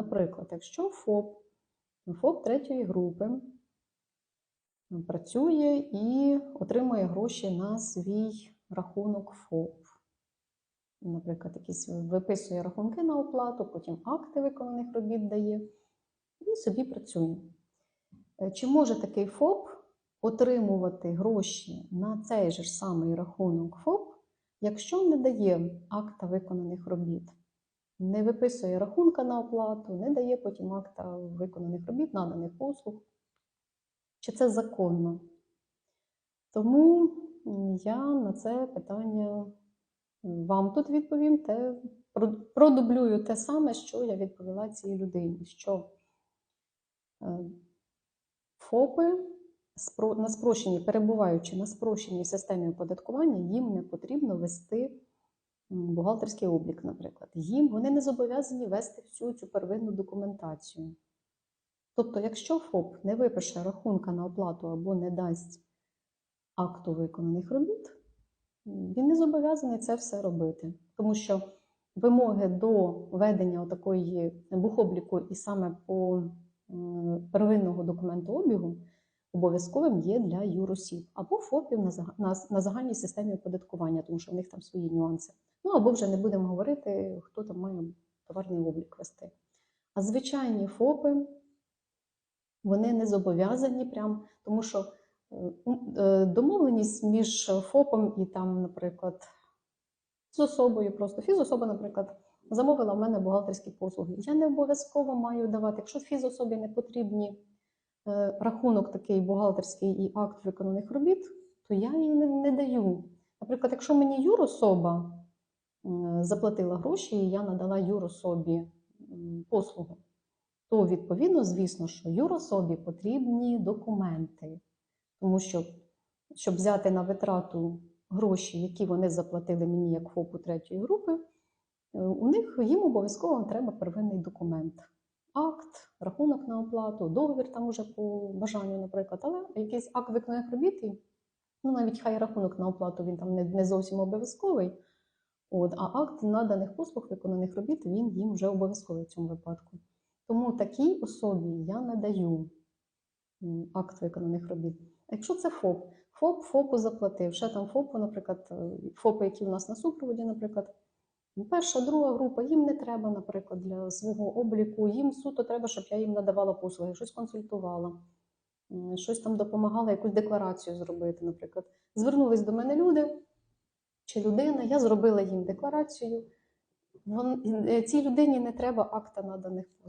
Наприклад, якщо ФОП, ФОП третьої групи працює і отримує гроші на свій рахунок ФОП. Наприклад, якісь виписує рахунки на оплату, потім акти виконаних робіт дає і собі працює. Е, Чи може такий ФОП отримувати гроші на цей же ж самий рахунок ФОП, якщо не дає акта виконаних робіт? Не виписує рахунка на оплату, не дає потім акта виконаних робіт, наданих послуг. Чи це законно? Тому я на це питання вам тут відповім, те, продублюю те саме, що я відповіла цій людині. Що е, ФОПи на спрощенні, перебуваючи на спрощеній системі оподаткування, їм не потрібно вести бухгалтерський облік, наприклад. Їм вони не зобов'язані вести всю цю первинну документацію. Тобто, якщо ФОП не випише рахунка на оплату або не дасть акту виконаних робіт, він не зобов'язаний це все робити. Тому що вимоги до ведення такої бухобліку і саме по первинного документообігу обов'язковим є для юросіб або ФОПів на загальній системі оподаткування, тому що в них там свої нюанси. Ну або вже не будемо говорити, хто там має товарний облік вести. А звичайні ФОПи вони не зобов'язані прям, тому що е, е, домовленість між ФОПом і там, наприклад, з особою, просто фізособа, наприклад, замовила в мене бухгалтерські послуги. Я не обов'язково маю давати. Якщо фізособі не потрібні е, рахунок такий бухгалтерський і акт виконаних робіт, то я її не, не даю. Наприклад, якщо мені юрособа заплатила гроші, і я надала юрособі м, послугу, то відповідно, звісно, що юрособі потрібні документи, тому що щоб взяти на витрату гроші, які вони заплатили мені як ФОПу третьої групи, е, у них їм обов'язково треба первинний документ. Акт, рахунок на оплату, договір там уже по бажанню, наприклад, але якийсь акт виконаних робіт, ну навіть хай рахунок на оплату він там не, не зовсім обов'язковий. От, а акт наданих послуг виконаних робіт він їм вже обов'язковий в цьому випадку. Тому такій особі я надаю акт виконаних робіт. А Якщо це ФОП, ФОП ФОПу заплатив. Ще там ФОПу, наприклад, е, ФОПи, які у нас на супроводі, наприклад, перша, друга група, їм не треба, наприклад, для свого обліку, їм суто треба, щоб я їм надавала послуги, щось консультувала, щось там допомагала, якусь декларацію зробити, наприклад. Звернулись до мене люди чи людина, я зробила їм декларацію. Вон, е, цій людині не треба акта наданих послуг.